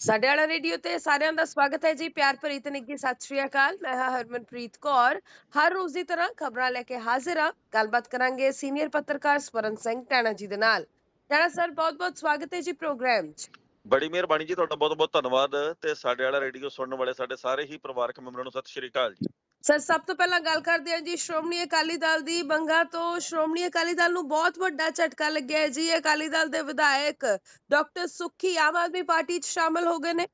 ਸਾਡੇ ਵਾਲਾ ਰੇਡੀਓ ਤੇ ਸਾਰਿਆਂ ਦਾ ਸਵਾਗਤ ਹੈ ਜੀ। ਪਿਆਰ ਭਰੀ ਤੇ ਸਤਿ ਸ਼੍ਰੀ ਅਕਾਲ। ਮੈਂ ਹਾਂ ਹਰਮਨਪ੍ਰੀਤ ਕੌਰ। ਹਰ ਰੋਜ਼ ਦੀ ਤਰ੍ਹਾਂ ਖਬਰਾਂ ਲੈ ਕੇ ਹਾਜ਼ਰ ਹਾਂ। ਗੱਲਬਾਤ ਕਰਾਂਗੇ ਸੀਨੀਅਰ ਪੱਤਰਕਾਰ ਸਵਰਨ ਸਿੰਘ ਟੈਣਾ ਜੀ ਦੇ ਨਾਲ। ਟੈਣਾ ਸਰ, ਬਹੁਤ-ਬਹੁਤ ਸਵਾਗਤ ਹੈ ਜੀ ਪ੍ਰੋਗਰਾਮ 'ਚ। ਬੜੀ ਮਿਹਰਬਾਨੀ ਜੀ, ਤੁਹਾਡਾ ਬਹੁਤ ਬਹੁਤ ਧੰਨਵਾਦ ਤੇ ਸਾਡੇ ਵਾਲਾ ਰੇਡੀਓ ਸੁਣਨ ਵਾਲੇ ਸਾਡੇ ਸਾਰੇ ਹੀ ਪਰਿਵਾਰਕ ਮੈਂਬਰਾਂ ਨੂੰ ਸਤਿ ਸ਼੍ਰੀ ਅਕਾਲ ਜੀ। ਸਰ, ਸਭ ਤੋਂ ਪਹਿਲਾਂ ਗੱਲ ਕਰਦੇ ਹਾਂ ਜੀ, ਸ਼੍ਰੋਮਣੀ ਅਕਾਲੀ ਦਲ ਦੀ ਬੰਗਾ ਤੋਂ ਸ਼੍ਰੋਮਣੀ ਅਕਾਲੀ ਦਲ ਨੂੰ ਬਹੁਤ ਵੱਡਾ ਝਟਕਾ ਲੱਗਿਆ ਹੈ ਜੀ। ਅਕਾਲੀ ਦਲ ਦੇ ਵਿਧਾਇਕ ਡਾਕਟਰ ਸੁੱਖੀ ਆਮ ਆਦਮੀ ਪਾਰਟੀ 'ਚ ਸ਼ਾਮਲ ਹੋ ਗਏ ਨੇ।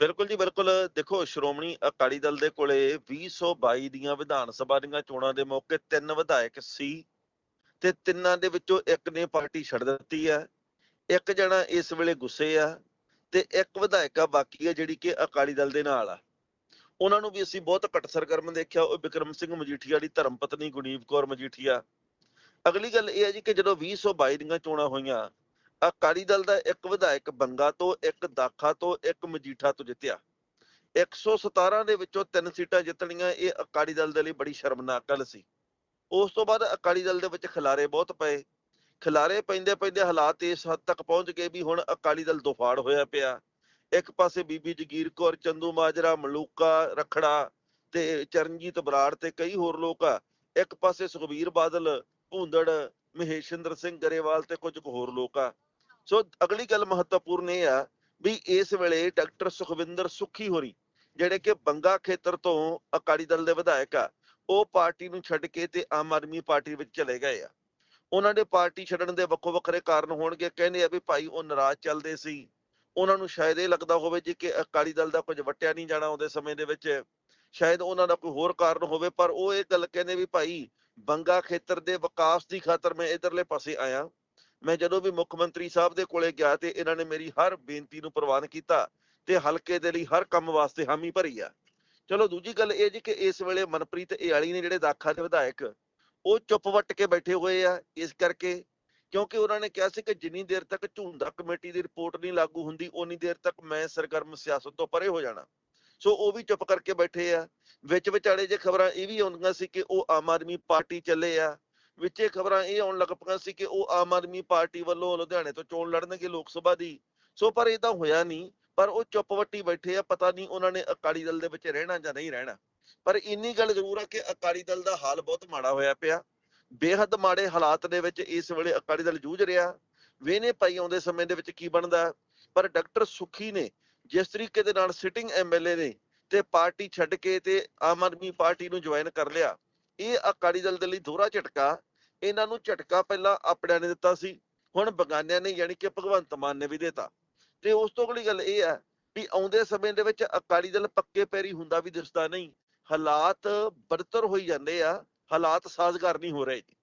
ਬਿਲਕੁਲ ਜੀ, ਬਿਲਕੁਲ। ਦੇਖੋ, ਸ਼੍ਰੋਮਣੀ ਅਕਾਲੀ ਦਲ ਦੇ ਕੋਲੇ 2022 ਦੀਆਂ ਵਿਧਾਨ ਸਭਾ ਦੀਆਂ ਚੋਣਾਂ ਦੇ ਮੌਕੇ ਤਿੰਨ ਵਿਧਾਇਕ ਸੀ ਤੇ ਤਿੰਨਾਂ ਦੇ ਵਿੱਚੋਂ ਇੱਕ ਨੇ ਪਾਰਟੀ ਛੱਡ ਦਿੱਤੀ ਆ ਇੱਕ ਜਣਾ ਇਸ ਵੇਲੇ ਗੁੱਸੇ ਆ ਤੇ ਇੱਕ ਵਿਧਾਇਕਾ ਬਾਕੀ ਆ ਜਿਹੜੀ ਕਿ ਅਕਾਲੀ ਦਲ ਦੇ ਨਾਲ ਆ। ਉਹਨਾਂ ਨੂੰ ਵੀ ਅਸੀਂ ਬਹੁਤ ਘੱਟ ਸਰਗਰਮ ਦੇਖਿਆ, ਉਹ ਵਿਕਰਮ ਸਿੰਘ ਮਜੀਠੀਆ ਦੀ ਧਰਮ ਪਤਨੀ ਗੁਨੀਵ ਕੌਰ ਮਜੀਠੀਆ। ਅਗਲੀ ਗੱਲ ਇਹ ਹੈ ਜੀ ਕਿ ਜਦੋਂ 2022 ਦੀਆਂ ਚੋਣਾਂ ਹੋਈਆਂ, ਅਕਾਲੀ ਦਲ ਦਾ ਇੱਕ ਵਿਧਾਇਕ ਬੰਗਾ ਤੋਂ, ਇੱਕ ਦਾਖਾ ਤੋਂ, ਇੱਕ ਮਜੀਠਾ ਤੋਂ ਜਿੱਤਿਆ। 117 ਦੇ ਵਿੱਚੋਂ ਤਿੰਨ ਸੀਟਾਂ ਜਿੱਤਣੀਆਂ, ਇਹ ਅਕਾਲੀ ਦਲ ਦੇ ਲਈ ਬੜੀ ਸ਼ਰਮਨਾਕ ਗੱਲ ਸੀ। ਉਸ ਤੋਂ ਬਾਅਦ ਅਕਾਲੀ ਦਲ ਦੇ ਵਿੱਚ ਖਿਲਾਰੇ ਬਹੁਤ ਪਏ। ਖਿਲਾਰੇ ਪੈਂਦੇ ਪੈਂਦੇ ਹਾਲਾਤ ਇਸ ਹੱਦ ਤੱਕ ਪਹੁੰਚ ਗਏ ਵੀ ਹੁਣ ਅਕਾਲੀ ਦਲ ਦੋਫਾੜ ਹੋਇਆ ਪਿਆ। ਇੱਕ ਪਾਸੇ ਬੀਬੀ ਜਗੀਰ ਕੌਰ, ਚੰਦੂ ਮਾਜਰਾ, ਮਲੂਕਾ ਰਖੜਾ ਤੇ ਚਰਨਜੀਤ ਬਰਾੜ ਤੇ ਕਈ ਹੋਰ ਲੋਕ ਆ। ਇੱਕ ਪਾਸੇ ਸੁਖਬੀਰ ਬਾਦਲ, ਭੂੰਦੜ, ਮਹੇਸ਼ਿੰਦਰ ਸਿੰਘ ਗਰੇਵਾਲ ਤੇ ਕੁਝ ਕੁ ਹੋਰ ਲੋਕ ਆ। ਸੋ ਅਗਲੀ ਗੱਲ ਮਹੱਤਵਪੂਰਨ ਇਹ ਆ ਵੀ ਇਸ ਵੇਲੇ ਡਾਕਟਰ ਸੁਖਵਿੰਦਰ ਸੁੱਖੀ ਹੋਰੀ, ਜਿਹੜੇ ਕਿ ਬੰਗਾ ਖੇਤਰ ਤੋਂ ਅਕਾਲੀ ਦਲ ਦੇ ਵਿਧਾਇਕ ਆ, ਉਹ ਪਾਰਟੀ ਨੂੰ ਛੱਡ ਕੇ ਤੇ ਆਮ ਆਦਮੀ ਪਾਰਟੀ ਵਿੱਚ ਚਲੇ ਗਏ ਆ। ਉਹਨਾਂ ਦੇ ਪਾਰਟੀ ਛੱਡਣ ਦੇ ਵੱਖੋ ਵੱਖਰੇ ਕਾਰਨ ਹੋਣਗੇ। ਕਹਿੰਦੇ ਆ ਵੀ ਭਾਈ ਉਹ ਨਾਰਾਜ਼ ਚੱਲਦੇ ਸੀ। ਉਹਨਾਂ ਨੂੰ ਸ਼ਾਇਦ ਇਹ ਲੱਗਦਾ ਹੋਵੇ ਜੀ ਕਿ ਅਕਾਲੀ ਦਲ ਦਾ ਕੁਝ ਵਟਿਆ ਨਹੀਂ ਜਾਣਾ ਉਹਦੇ ਸਮੇਂ ਦੇ ਵਿੱਚ, ਸ਼ਾਇਦ ਉਹਨਾਂ ਦਾ ਕੋਈ ਹੋਰ ਕਾਰਨ ਹੋਵੇ, ਪਰ ਉਹ ਇਹ ਗੱਲ ਕਹਿੰਦੇ ਵੀ ਭਾਈ ਬੰਗਾ ਖੇਤਰ ਦੇ ਵਿਕਾਸ ਦੀ ਖਾਤਰ ਮੈਂ ਇਧਰਲੇ ਪਾਸੇ ਆਇਆ। ਮੈਂ ਜਦੋਂ ਵੀ ਮੁੱਖ ਮੰਤਰੀ ਸਾਹਿਬ ਦੇ ਕੋਲੇ ਗਿਆ ਤੇ ਇਹਨਾਂ ਨੇ ਮੇਰੀ ਹਰ ਬੇਨਤੀ ਨੂੰ ਪ੍ਰਵਾਨ ਕੀਤਾ ਤੇ ਹਲਕੇ ਦੇ ਲਈ ਹਰ ਕੰਮ ਵਾਸਤੇ ਹਾਮੀ ਭਰੀ ਆ। ਚਲੋ ਦੂਜੀ ਗੱਲ ਇਹ ਜੀ ਕਿ ਇਸ ਵੇਲੇ ਮਨਪ੍ਰੀਤ ਏਆਲੀ ਨੇ ਜਿਹੜੇ ਦਾਖਾ ਦੇ ਵਿਧਾਇਕ, ਉਹ ਚੁੱਪ ਵੱਟ ਕੇ ਬੈਠੇ ਹੋਏ ਆ, ਇਸ ਕਰਕੇ ਕਿਉਂਕਿ ਉਹਨਾਂ ਨੇ ਕਿਹਾ ਸੀ ਕਿ ਜਿੰਨੀ ਦੇਰ ਤੱਕ ਝੁੰਦਾ ਕਮੇਟੀ ਦੀ ਰਿਪੋਰਟ ਨਹੀਂ ਲਾਗੂ ਹੁੰਦੀ ਉਨੀ ਦੇਰ ਤੱਕ ਮੈਂ ਸਰਗਰਮ ਸਿਆਸਤ ਤੋਂ ਪਰੇ ਹੋ ਜਾਣਾ। ਸੋ ਉਹ ਵੀ ਚੁੱਪ ਕਰਕੇ ਬੈਠੇ ਆ। ਵਿੱਚ ਵਿਚਾਲੇ ਜੇ ਖਬਰਾਂ ਇਹ ਵੀ ਆਉਂਦੀਆਂ ਸੀ ਕਿ ਉਹ ਆਮ ਆਦਮੀ ਪਾਰਟੀ ਚੱਲੇ ਆ, ਵਿੱਚੇ ਖਬਰਾਂ ਇਹ ਆਉਣ ਲੱਗ ਪਈਆਂ ਸੀ ਕਿ ਉਹ ਆਮ ਆਦਮੀ ਪਾਰਟੀ ਵੱਲੋਂ ਲੁਧਿਆਣੇ ਤੋਂ ਚੋਣ ਲੜਨਗੇ ਲੋਕ ਸਭਾ ਦੀ। ਸੋ ਪਰ ਇਹ ਤਾਂ ਹੋਇਆ ਨਹੀਂ, ਪਰ ਉਹ ਚੁੱਪ ਵੱਟੀ ਬੈਠੇ ਆ, ਪਤਾ ਨਹੀਂ ਉਹਨਾਂ ਨੇ ਅਕਾਲੀ ਦਲ ਦੇ ਵਿੱਚ ਰਹਿਣਾ ਜਾਂ ਨਹੀਂ ਰਹਿਣਾ। ਪਰ ਇੰਨੀ ਗੱਲ ਜ਼ਰੂਰ ਆ ਕਿ ਅਕਾਲੀ ਦਲ ਦਾ ਹਾਲ ਬਹੁਤ ਮਾੜਾ ਹੋਇਆ ਪਿਆ। ਬੇਹੱਦ ਮਾੜੇ ਹਾਲਾਤ ਦੇ ਵਿੱਚ ਇਸ ਵੇਲੇ ਅਕਾਲੀ ਦਲ ਜੂਝ ਰਿਹਾ। ਵੇਨੇ ਪਾਈ ਆਉਂਦੇ ਸਮੇਂ ਦੇ ਵਿੱਚ ਕੀ ਬਣਦਾ? ਪਰ ਡਾਕਟਰ ਸੁਖੀ ਨੇ ਜਿਸ ਤਰੀਕੇ ਦੇ ਨਾਲ ਸਿਟਿੰਗ ਐਮਐਲਏ ਨੇ ਤੇ ਪਾਰਟੀ ਛੱਡ ਕੇ ਤੇ ਆਮ ਆਦਮੀ ਪਾਰਟੀ ਨੂੰ ਜੁਆਇਨ ਕਰ ਲਿਆ, ਇਹ ਅਕਾਲੀ ਦਲ ਦੇ ਲਈ ਦੋਹਰਾ ਝਟਕਾ। ਇਹਨਾਂ ਨੂੰ ਝਟਕਾ ਪਹਿਲਾਂ ਆਪਣਿਆਂ ਨੇ ਦਿੱਤਾ ਸੀ, ਹੁਣ ਬਗਾਨਿਆਂ ਨੇ ਯਾਨੀ ਕਿ ਭਗਵੰਤ ਮਾਨ ਨੇ ਵੀ ਦਿੱਤਾ। ਤੇ ਉਸ ਤੋਂ ਅਗਲੀ ਗੱਲ ਇਹ ਹੈ ਵੀ ਆਉਂਦੇ ਸਮੇਂ ਦੇ ਵਿੱਚ ਅਕਾਲੀ ਦਲ ਪੱਕੇ ਪੈਰੀ ਹੁੰਦਾ ਵੀ ਦਿਸਦਾ ਨਹੀਂ। ਹਾਲਾਤ ਬਦਤਰ ਹੋਈ ਜਾਂਦੇ ਆ। ਹਾਲਾਤ ਸਾਜ਼ਗਾਰ ਨਹੀਂ ਹੋ ਰਹੇ ਜੀ।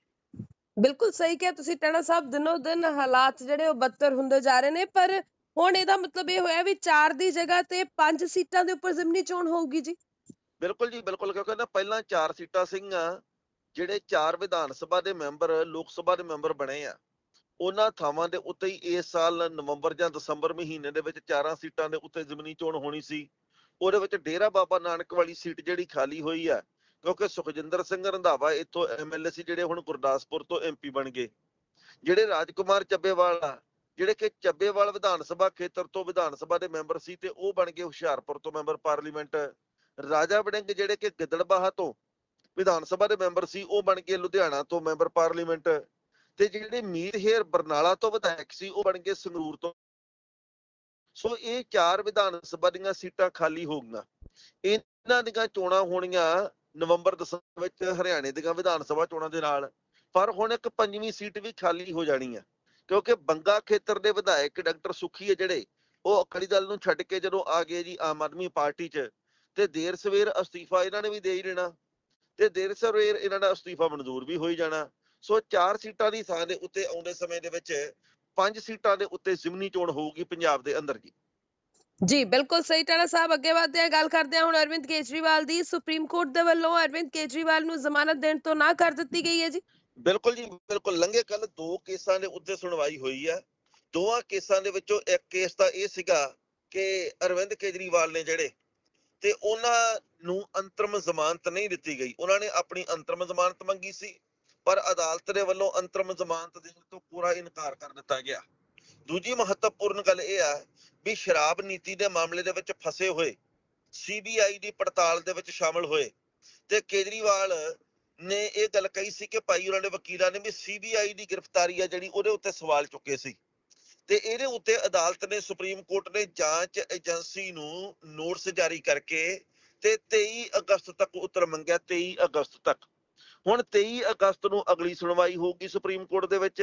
ਬਿਲਕੁਲ ਸਹੀ ਕਿਹਾ ਤੁਸੀਂ ਟਾਣਾ ਸਾਹਿਬ ਦਿਨੋ ਦਿਨ ਹਾਲਾਤ ਜਿਹੜੇ ਉਹ ਬੱਤਰ ਹੁੰਦੇ ਜਾ ਰਹੇ ਨੇ ਪਰ ਹੁਣ ਇਹਦਾ ਮਤਲਬ ਇਹ ਹੋਇਆ ਵੀ 4 ਦੀ ਜਗ੍ਹਾ ਤੇ 5 ਸੀਟਾਂ ਦੇ ਉੱਪਰ ਜ਼ਿਮਨੀ ਚੋਣ ਹੋਊਗੀ ਜੀ। ਬਿਲਕੁਲ ਜੀ ਬਿਲਕੁਲ ਕਿਉਂਕਿ ਨਾ ਪਹਿਲਾਂ ਚਾਰ ਸੀਟਾਂ ਸੀਗੀਆਂ ਜਿਹੜੇ ਚਾਰ ਵਿਧਾਨ ਸਭਾ ਦੇ ਮੈਂਬਰ ਲੋਕ ਸਭਾ ਦੇ ਮੈਂਬਰ ਬਣੇ ਆ। ਉਹਨਾਂ ਥਾਵਾਂ ਦੇ ਉੱਤੇ ਹੀ ਇਸ ਸਾਲ ਨਵੰਬਰ ਜਾਂ ਦਸੰਬਰ ਮਹੀਨੇ ਦੇ ਵਿੱਚ ਚਾਰਾਂ ਸੀਟਾਂ ਦੇ ਉੱਤੇ ਜ਼ਮੀਨੀ ਚੋਣ ਹੋਣੀ ਸੀ। ਉਹਦੇ ਵਿੱਚ ਡੇਰਾ ਬਾਬਾ ਨਾਨਕ ਵਾਲੀ ਸੀਟ ਜਿਹੜੀ ਖਾਲੀ ਹੋਈ ਆ ਕਿਉਂਕਿ ਸੁਖਜਿੰਦਰ ਸਿੰਘ ਰੰਧਾਵਾ ਇੱਥੋਂ ਐਮਐਲਏ ਸੀ, ਜਿਹੜੇ ਹੁਣ ਗੁਰਦਾਸਪੁਰ ਤੋਂ ਐਮਪੀ ਬਣ ਗਏ। ਜਿਹੜੇ ਰਾਜਕੁਮਾਰ ਚੱਬੇਵਾਲ ਆ, ਜਿਹੜੇ ਕਿ ਚੱਬੇਵਾਲ ਵਿਧਾਨ ਸਭਾ ਖੇਤਰ ਤੋਂ ਵਿਧਾਨ ਸਭਾ ਦੇ ਮੈਂਬਰ ਸੀ ਤੇ ਉਹ ਬਣ ਗਏ ਹੁਸ਼ਿਆਰਪੁਰ ਤੋਂ ਮੈਂਬਰ ਪਾਰਲੀਮੈਂਟ। ਰਾਜਾ ਵੜਿੰਗ ਜਿਹੜੇ ਕਿ ਗਿੱਦੜਬਾਹਾ ਤੋਂ ਵਿਧਾਨ ਸਭਾ ਦੇ ਮੈਂਬਰ ਸੀ, ਉਹ ਬਣ ਗਏ ਲੁਧਿਆਣਾ ਤੋਂ ਮੈਂਬਰ ਪਾਰਲੀਮੈਂਟ। ਤੇ ਜਿਹੜੇ ਮੀਰ ਹੇਰ ਬਰਨਾਲਾ ਤੋਂ ਵਿਧਾਇਕ ਸੀ, ਉਹ ਬਣ ਗਏ ਸੰਗਰੂਰ ਤੋਂ। ਸੋ ਇਹ ਚਾਰ ਵਿਧਾਨ ਸਭਾ ਦੀਆਂ ਸੀਟਾਂ ਖਾਲੀ ਹੋ ਗਈਆਂ। ਇਹਨਾਂ ਦੀਆਂ ਚੋਣਾਂ ਹੋਣੀਆਂ ਨਵੰਬਰ ਦਸੰਬਰ ਵਿੱਚ ਹਰਿਆਣੇ ਦੀਆਂ ਵਿਧਾਨ ਸਭਾ ਚੋਣਾਂ ਦੇ ਨਾਲ, ਪਰ ਹੁਣ ਇੱਕ ਪੰਜਵੀਂ ਸੀਟ ਵੀ ਖਾਲੀ ਹੋ ਜਾਣੀ ਹੈ ਕਿਉਂਕਿ ਬੰਗਾ ਖੇਤਰ ਦੇ ਵਿਧਾਇਕ ਡਾਕਟਰ ਸੁਖੀ ਹੈ ਜਿਹੜੇ, ਉਹ ਅਕਾਲੀ ਦਲ ਨੂੰ ਛੱਡ ਕੇ ਜਦੋਂ ਆ ਗਏ ਜੀ ਆਮ ਆਦਮੀ ਪਾਰਟੀ 'ਚ, ਤੇ ਦੇਰ ਸਵੇਰ ਅਸਤੀਫਾ ਇਹਨਾਂ ਨੇ ਵੀ ਦੇ ਹੀ ਦੇਣਾ। ਤੇ ਦੇਰ ਸਵੇਰ ਇਹਨਾਂ ਦਾ ਅਸਤੀਫਾ ਮਨਜ਼ੂਰ ਵੀ ਹੋਈ ਜਾਣਾ। ਸੋ ਚਾਰ ਸੀਟਾਂ ਦੀ ਥਾਂ ਦੇ ਉੱਤੇ ਆਉਂਦੇ ਸਮੇਂ ਦੇ ਵਿੱਚ, ਪੰਜ ਸੀਟਾਂ ਦੇ ਉੱਤੇ ਜ਼ਿਮਨੀ ਚੋਣ ਹੋਊਗੀ ਪੰਜਾਬ ਦੇ ਅੰਦਰ ਜੀ। ਜੀ, ਬਿਲਕੁਲ ਸਹੀ ਟਾਣਾ ਸਾਹਿਬ, ਅੱਗੇ ਵਧਦੇ ਆ ਗੱਲ ਕਰਦੇ ਆ ਹੁਣ ਅਰਵਿੰਦ ਕੇਜਰੀਵਾਲ ਦੀ, ਸੁਪਰੀਮ ਕੋਰਟ ਦੇ ਵੱਲੋਂ ਅਰਵਿੰਦ ਕੇਜਰੀਵਾਲ ਨੂੰ ਜ਼ਮਾਨਤ ਦੇਣ ਤੋਂ ਨਾ ਕਰ ਦਿੱਤੀ ਗਈ ਹੈ ਜੀ। ਬਿਲਕੁਲ ਜੀ, ਬਿਲਕੁਲ ਲੰਘੇ ਕੱਲ ਦੋ ਕੇਸਾਂ ਦੇ ਉੱਤੇ ਸੁਣਵਾਈ ਹੋਈ ਹੈ ਦੋਵਾਂ ਕੇਸਾਂ ਦੇ ਵਿੱਚੋਂ ਇੱਕ ਕੇਸ ਤਾਂ ਇਹ ਸੀਗਾ ਕਿ ਅਰਵਿੰਦ ਕੇਜਰੀਵਾਲ ਨੇ ਜਿਹੜੇ ਤੇ ਉਹਨਾਂ ਨੂੰ ਅੰਤਰਮ ਜ਼ਮਾਨਤ ਨਹੀਂ ਦਿੱਤੀ ਗਈ। ਉਹਨਾਂ ਨੇ ਆਪਣੀ ਅੰਤਰਮ ਜ਼ਮਾਨਤ ਮੰਗੀ ਸੀ, ਪਰ ਅਦਾਲਤ ਦੇ ਵੱਲੋਂ ਅੰਤਰਮ ਜ਼ਮਾਨਤ ਦੇਣ ਤੋਂ ਪੂਰਾ ਇਨਕਾਰ ਕਰ ਦਿੱਤਾ ਗਿਆ। ਦੂਜੀ ਮਹੱਤਵਪੂਰਨ ਗੱਲ ਇਹ ਆ ਵੀ ਸ਼ਰਾਬ ਨੀਤੀ ਦੇ ਮਾਮਲੇ ਦੇ ਵਿੱਚ ਫਸੇ ਹੋਏ ਸੀਬੀਆਈ ਦੀ ਪੜਤਾਲ ਦੇ ਵਿੱਚ ਸ਼ਾਮਲ ਹੋਏ ਤੇ ਕੇਜਰੀਵਾਲ ਨੇ ਇਹ ਗੱਲ ਕਹੀ ਸੀ ਕਿ ਭਾਈ ਉਹਨਾਂ ਦੇ ਵਕੀਲਾਂ ਨੇ ਵੀ ਸੀਬੀਆਈ ਦੀ ਗ੍ਰਿਫਤਾਰੀ ਆ ਜਿਹੜੀ ਉਹਦੇ ਉੱਤੇ ਸਵਾਲ ਚੁੱਕੇ ਸੀ ਤੇ ਇਹਦੇ ਉੱਤੇ ਅਦਾਲਤ ਨੇ ਸੁਪਰੀਮ ਕੋਰਟ ਨੇ ਜਾਂਚ ਏਜੰਸੀ ਨੂੰ ਨੋਟਿਸ ਜਾਰੀ ਕਰਕੇ ਤੇ 23 ਅਗਸਤ ਤੱਕ ਉੱਤਰ ਮੰਗਿਆ 23 ਅਗਸਤ ਤੱਕ। ਹੁਣ 23 ਅਗਸਤ ਨੂੰ ਅਗਲੀ ਸੁਣਵਾਈ ਹੋਊਗੀ ਸੁਪਰੀਮ ਕੋਰਟ ਦੇ ਵਿੱਚ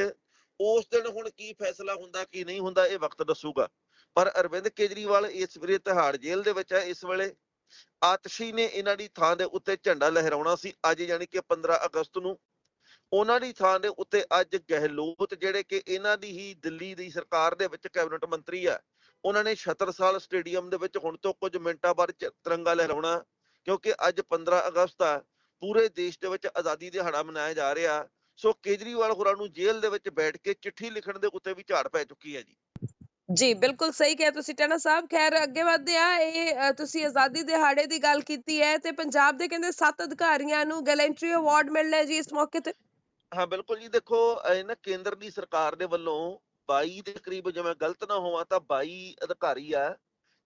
ਉਸ ਦਿਨ ਹੁਣ ਕੀ ਫੈਸਲਾ ਹੁੰਦਾ ਕੀ ਨਹੀਂ ਹੁੰਦਾ ਇਹ ਵਕਤ ਦੱਸੂਗਾ। ਪਰ ਅਰਵਿੰਦ ਕੇਜਰੀਵਾਲ ਇਸ ਵੇਲੇ ਤਿਹਾੜ ਜੇਲ੍ਹ ਦੇ ਵਿੱਚ ਹੈ। ਇਸ ਵੇਲੇ ਆਤਸ਼ੀ ਨੇ ਇਹਨਾਂ ਦੀ ਥਾਂ ਦੇ ਉੱਤੇ ਝੰਡਾ ਲਹਿਰਾਉਣਾ ਸੀ। ਅੱਜ ਯਾਨੀ ਕਿ 15 ਅਗਸਤ ਨੂੰ ਉਹਨਾਂ ਦੀ ਥਾਂ ਦੇ ਉੱਤੇ ਅੱਜ ਗਹਿਲੋਤ ਜਿਹੜੇ ਕਿ ਇਹਨਾਂ ਦੀ ਹੀ ਦਿੱਲੀ ਦੀ ਸਰਕਾਰ ਦੇ ਵਿੱਚ ਕੈਬਨਿਟ ਮੰਤਰੀ ਆ, ਉਹਨਾਂ ਨੇ ਛਤਰਸਾਲ ਸਟੇਡੀਅਮ ਦੇ ਵਿੱਚ ਹੁਣ ਤੋਂ ਕੁਝ ਮਿੰਟਾਂ ਬਾਅਦ ਤਿਰੰਗਾ ਲਹਿਰਾਉਣਾ ਕਿਉਂਕਿ ਅੱਜ 15 ਅਗਸਤ ਆ। ਪੂਰੇ ਦੇਸ਼ ਦੇ ਵਿੱਚ ਆਜ਼ਾਦੀ ਦਿਹਾੜਾ ਮਨਾਇਆ ਜਾ ਰਿਹਾ। ਸੋ ਕੇਜਰੀਵਾਲ ਹੋਰਾਂ ਨੂੰ ਜੇਲ੍ਹ ਦੇ ਵਿੱਚ ਬੈਠ ਕੇ ਚਿੱਠੀ ਲਿਖਣ ਦੇ ਉੱਤੇ ਵੀ ਝਾੜ ਪੈ ਚੁੱਕੀ ਹੈ ਜੀ। ਜੀ ਬਿਲਕੁਲ ਸਹੀ ਕਿਹਾ ਤੁਸੀਂ ਟਣਾ ਸਾਹਿਬ। ਖੈਰ ਅੱਗੇ ਵਧਦੇ ਆ ਇਹ ਤੁਸੀਂ ਆਜ਼ਾਦੀ ਦਿਹਾੜੇ ਦੀ ਗੱਲ ਕੀਤੀ ਹੈ ਤੇ ਪੰਜਾਬ ਦੇ ਕਹਿੰਦੇ ਸੱਤ ਅਧਿਕਾਰੀਆਂ ਨੂੰ ਗੈਲੈਂਟਰੀ ਅਵਾਰਡ ਮਿਲਣਾ ਹੈ ਜੀ ਇਸ ਮੌਕੇ ਤੇ। ਹਾਂ ਬਿਲਕੁਲ ਜੀ ਦੇਖੋ ਇਹ ਨਾ ਕੇਂਦਰ ਦੀ ਸਰਕਾਰ ਦੇ ਵੱਲੋਂ 22 ਦੇ ਕਰੀਬ ਜੇ ਮੈਂ ਗਲਤ ਨਾ ਹੋਵਾਂ ਤਾਂ 22 ਅਧਿਕਾਰੀ ਆ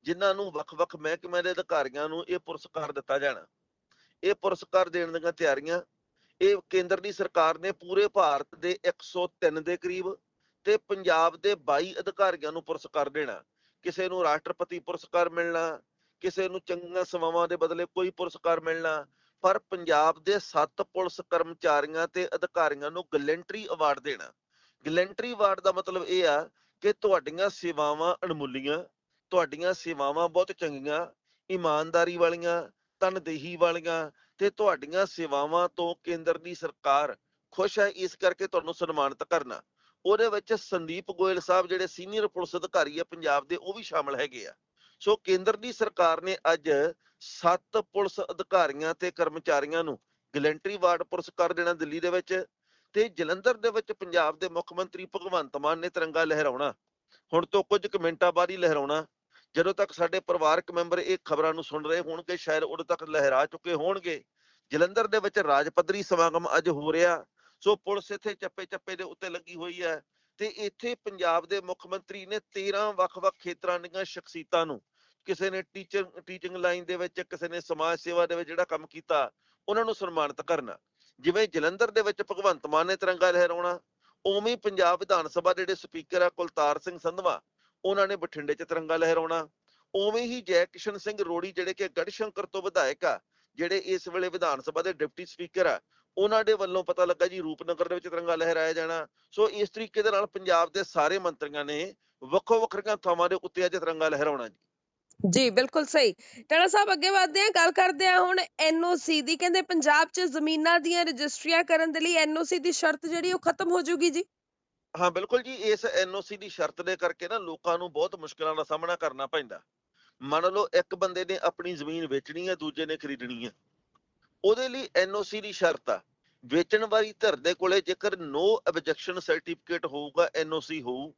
ਜਿਨ੍ਹਾਂ ਨੂੰ ਵੱਖ-ਵੱਖ ਮਹਿਕਮਿਆਂ ਦੇ ਅਧਿਕਾਰੀਆਂ ਨੂੰ ਇਹ ਪੁਰਸਕਾਰ ਦਿੱਤਾ ਜਾਣਾ। ਇਹ ਪੁਰਸਕਾਰ ਦੇਣ ਦੀਆਂ ਤਿਆਰੀਆਂ ਇਹ ਕੇਂਦਰ ਦੀ ਸਰਕਾਰ ਨੇ ਪੂਰੇ ਭਾਰਤ ਦੇ 103 ਦੇ ਕਰੀਬ ਤੇ ਪੰਜਾਬ ਦੇ 22 ਅਧਿਕਾਰੀਆਂ ਨੂੰ ਪੁਰਸਕਾਰ ਦੇਣਾ, ਕਿਸੇ ਨੂੰ ਰਾਸ਼ਟਰਪਤੀ ਪੁਰਸਕਾਰ ਮਿਲਣਾ, ਕਿਸੇ ਨੂੰ ਚੰਗੀਆਂ ਸੇਵਾਵਾਂ ਦੇ ਬਦਲੇ ਕੋਈ ਪੁਰਸਕਾਰ ਮਿਲਣਾ, ਪਰ ਪੰਜਾਬ ਦੇ 7 ਪੁਲਿਸ ਕਰਮਚਾਰੀਆਂ ਤੇ ਅਧਿਕਾਰੀਆਂ ਨੂੰ ਗਲੈਂਟਰੀ ਅਵਾਰਡ ਦੇਣਾ। ਗਲੈਂਟਰੀ ਅਵਾਰਡ ਦਾ ਮਤਲਬ ਇਹ ਆ ਕਿ ਤੁਹਾਡੀਆਂ ਸੇਵਾਵਾਂ ਅਣਮੁੱਲੀਆਂ ਤੁਹਾਡੀਆਂ ਸੇਵਾਵਾਂ ਬਹੁਤ ਚੰਗੀਆਂ, ਇਮਾਨਦਾਰੀ ਵਾਲੀਆਂ, ਤਨਦੇਹੀ ਵਾਲੀਆਂ ਤੇ ਤੁਹਾਡੀਆਂ ਸੇਵਾਵਾਂ ਤੋਂ ਕੇਂਦਰ ਦੀ ਸਰਕਾਰ ਖੁਸ਼ ਹੈ, ਇਸ ਕਰਕੇ ਤੁਹਾਨੂੰ ਸਨਮਾਨਿਤ ਕਰਨਾ। ਉਹਦੇ ਵਿੱਚ ਸੰਦੀਪ ਗੋਇਲ ਸਾਹਿਬ ਜਿਹੜੇ ਸੀਨੀਅਰ ਪੁਲਿਸ ਅਧਿਕਾਰੀ ਆ ਪੰਜਾਬ ਦੇ, ਉਹ ਵੀ ਸ਼ਾਮਲ ਹੈਗੇ ਆ। ਸੋ ਕੇਂਦਰ ਦੀ ਸਰਕਾਰ ਨੇ ਅੱਜ ਸੱਤ ਪੁਲਿਸ ਅਧਿਕਾਰੀਆਂ ਤੇ ਕਰਮਚਾਰੀਆਂ ਨੂੰ ਗਲੈਂਟਰੀ ਅਵਾਰਡ ਪੁਰਸਕਾਰ ਦੇਣਾ ਦਿੱਲੀ ਦੇ ਵਿੱਚ ਤੇ ਜਲੰਧਰ ਦੇ ਵਿੱਚ ਪੰਜਾਬ ਦੇ ਮੁੱਖ ਮੰਤਰੀ ਭਗਵੰਤ ਮਾਨ ਨੇ ਤਿਰੰਗਾ ਲਹਿਰਾਉਣਾ। ਹੁਣ ਤੋਂ ਕੁਝ ਕੁ ਮਿੰਟਾਂ ਬਾਅਦ ਹੀ ਲਹਿਰਾਉਣਾ। ਜਦੋਂ ਤੱਕ ਸਾਡੇ ਪਰਿਵਾਰਕ ਮੈਂਬਰ ਇਹ ਖਬਰਾਂ ਨੂੰ ਸੁਣ ਰਹੇ ਹੋਣਗੇ, ਸ਼ਾਇਦ ਉਦੋਂ ਤੱਕ ਲਹਿਰਾ ਚੁੱਕੇ ਹੋਣਗੇ। ਜਲੰਧਰ ਦੇ ਵਿੱਚ ਰਾਜ ਪੱਧਰੀ ਸਮਾਗਮ ਅੱਜ ਹੋ ਰਿਹਾ। ਸੋ ਪੁਲਿਸ ਇੱਥੇ ਚੱਪੇ ਚੱਪੇ ਦੇ ਉੱਤੇ ਲੱਗੀ ਹੋਈ ਹੈ ਤੇ ਇੱਥੇ ਪੰਜਾਬ ਦੇ ਮੁੱਖ ਮੰਤਰੀ ਨੇ 13 ਵੱਖ-ਵੱਖ ਖੇਤਰਾਂ ਦੀਆਂ ਸ਼ਖਸੀਅਤਾਂ ਨੂੰ, ਕਿਸੇ ਨੇ ਟੀਚਰ, ਟੀਚਿੰਗ ਲਾਈਨ ਦੇ ਵਿੱਚ, ਕਿਸੇ ਨੇ ਸਮਾਜ ਸੇਵਾ ਦੇ ਵਿੱਚ ਜਿਹੜਾ ਕੰਮ ਕੀਤਾ, ਉਹਨਾਂ ਨੂੰ ਸਨਮਾਨਿਤ ਕਰਨਾ। ਜਿਵੇਂ ਜਲੰਧਰ ਦੇ ਵਿੱਚ ਭਗਵੰਤ ਮਾਨ ਨੇ ਤਿਰੰਗਾ ਲਹਿਰਾਉਣਾ, ਉਵੇਂ ਪੰਜਾਬ ਵਿਧਾਨ ਸਭਾ ਦੇ ਜਿਹੜੇ ਸਪੀਕਰ ਆ ਕੁਲਤਾਰ ਸਿੰਘ ਸੰਧਵਾ ਉਹਨਾਂ ਨੇ ਬਠਿੰਡੇ 'ਚ ਤਿਰੰਗਾ ਲਹਿਰਾਉਣਾ। ਉਵੇਂ ਹੀ ਜੈ ਕਿਸ਼ਨ ਸਿੰਘ ਰੋੜੀ ਜਿਹੜੇ ਕਿ ਗੜਸ਼ੰਕਰ ਤੋਂ ਵਿਧਾਇਕ ਆ, ਜਿਹੜੇ ਇਸ ਵੇਲੇ ਵਿਧਾਨ ਸਭਾ ਦੇ ਡਿਪਟੀ ਸਪੀਕਰ ਆ, ਉਹਨਾਂ ਦੇ ਵੱਲੋਂ ਪਤਾ ਲੱਗਾ ਜੀ ਰੂਪਨਗਰ ਦੇ ਵਿੱਚ ਤਿਰੰਗਾ ਲਹਿਰਾਇਆ ਜਾਣਾ। ਸੋ ਇਸ ਤਰੀਕੇ ਦੇ ਨਾਲ ਪੰਜਾਬ ਦੇ ਸਾਰੇ ਮੰਤਰੀਆਂ ਨੇ ਵੱਖੋ ਵੱਖਰੀਆਂ ਥਾਵਾਂ ਦੇ ਉੱਤੇ ਅੱਜ ਤਿਰੰਗਾ ਲਹਿਰਾਉਣਾ ਜੀ। ਜੀ, ਬਿਲਕੁਲ ਸਹੀ। ਟਣਾ ਸਾਹਿਬ, ਅੱਗੇ ਵਧਦੇ ਆ ਗੱਲ ਕਰਦੇ ਆ ਹੁਣ ਐਨਓਸੀ ਦੀ। ਕਹਿੰਦੇ ਪੰਜਾਬ 'ਚ ਜ਼ਮੀਨਾਂ ਦੀਆਂ ਰਜਿਸਟਰੀਆਂ ਕਰਨ ਦੇ ਲਈ ਐਨਓਸੀ ਦੀ ਸ਼ਰਤ ਜਿਹੜੀ ਉਹ ਖਤਮ ਹੋ ਜਾਊਗੀ ਜੀ। ਹਾਂ, ਬਿਲਕੁਲ ਜੀ, ਇਸ ਐਨਓਸੀ ਦੀ ਸ਼ਰਤ ਦੇ ਕਰਕੇ ਨਾ ਲੋਕਾਂ ਨੂੰ ਬਹੁਤ ਮੁਸ਼ਕਲਾਂ ਦਾ ਸਾਹਮਣਾ ਕਰਨਾ ਪੈਂਦਾ। ਮੰਨ ਲਓ ਇੱਕ ਬੰਦੇ ਨੇ ਆਪਣੀ ਜ਼ਮੀਨ ਵੇਚਣੀ ਹੈ ਦੂਜੇ ਨੇ ਖਰੀਦਣੀ ਹੈ ਉਹਦੇ ਲਈ ਐਨਓਸੀ ਦੀ ਸ਼ਰਤ ਆ। ਵੇਚਣ ਵਾਲੀ ਧਿਰ ਦੇ ਕੋਲੇ ਜੇਕਰ ਨੋ ਆਬਜੈਕਸ਼ਨ ਸਰਟੀਫਿਕੇਟ ਹੋਊਗਾ ਐਨਓਸੀ ਹੋਊ,